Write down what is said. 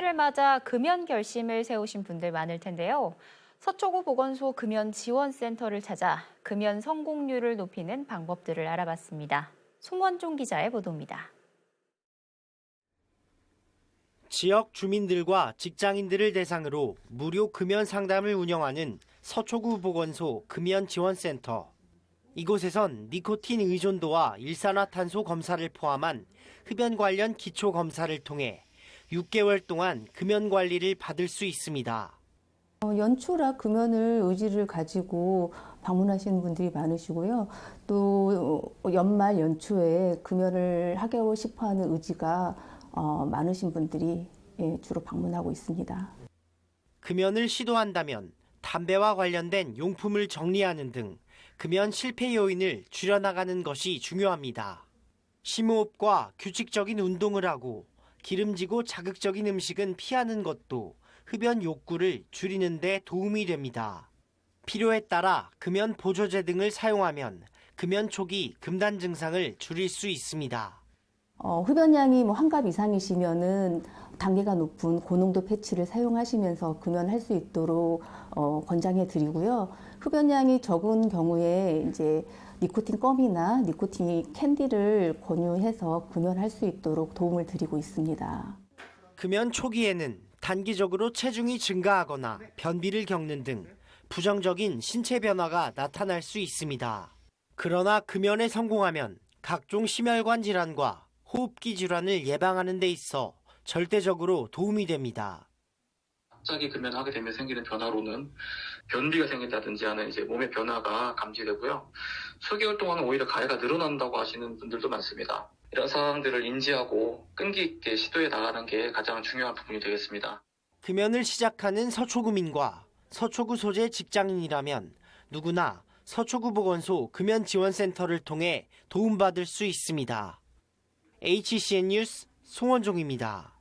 새해를 맞아 금연 결심을 세우신 분들 많을 텐데요. 서초구 보건소 금연 지원센터를 찾아 금연 성공률을 높이는 방법들을 알아봤습니다. 송원종 기자의 보도입니다. 지역 주민들과 직장인들을 대상으로 무료 금연 상담을 운영하는 서초구 보건소 금연 지원센터. 이곳에선 니코틴 의존도와 일산화탄소 검사를 포함한 흡연 관련 기초 검사를 통해 6개월 동안 금연 관리를 받을 수 있습니다. 어, 연초라 금연을 의지를 가지고 방문하시는 분들이 많으시고요. 또 어, 연말 연초에 금연을 하고 싶어하는 의지가 어, 많으신 분들이 예, 주로 방문하고 있습니다. 금연을 시도한다면 담배와 관련된 용품을 정리하는 등 금연 실패 요인을 줄여나가는 것이 중요합니다. 심호흡과 규칙적인 운동을 하고 기름지고 자극적인 음식은 피하는 것도 흡연 욕구를 줄이는 데 도움이 됩니다. 필요에 따라 금연 보조제 등을 사용하면 금연 초기 금단 증상을 줄일 수 있습니다. 어, 흡연량이 뭐한갑 이상이시면은 단계가 높은 고농도 패치를 사용하시면서 금연할 수 있도록 어, 권장해 드리고요. 흡연량이 적은 경우에 이제 니코틴 껌이나 니코틴 캔디를 권유해서 금연할 수 있도록 도움을 드리고 있습니다. 금연 초기에는 단기적으로 체중이 증가하거나 변비를 겪는 등 부정적인 신체 변화가 나타날 수 있습니다. 그러나 금연에 성공하면 각종 심혈관 질환과 호흡기 질환을 예방하는 데 있어 절대적으로 도움이 됩니다. 갑자기 금연하게 되면 생기는 변화로는 변비가 생긴다든지 하는 이제 몸의 변화가 감지되고요. 수개월 동안은 오히려 가해가 늘어난다고 하시는 분들도 많습니다. 이런 상황들을 인지하고 끈기 있게 시도해 나가는 게 가장 중요한 부분이 되겠습니다. 금연을 시작하는 서초구민과 서초구 소재 직장인이라면 누구나 서초구 보건소 금연 지원센터를 통해 도움받을 수 있습니다. HCN 뉴스 송원종입니다.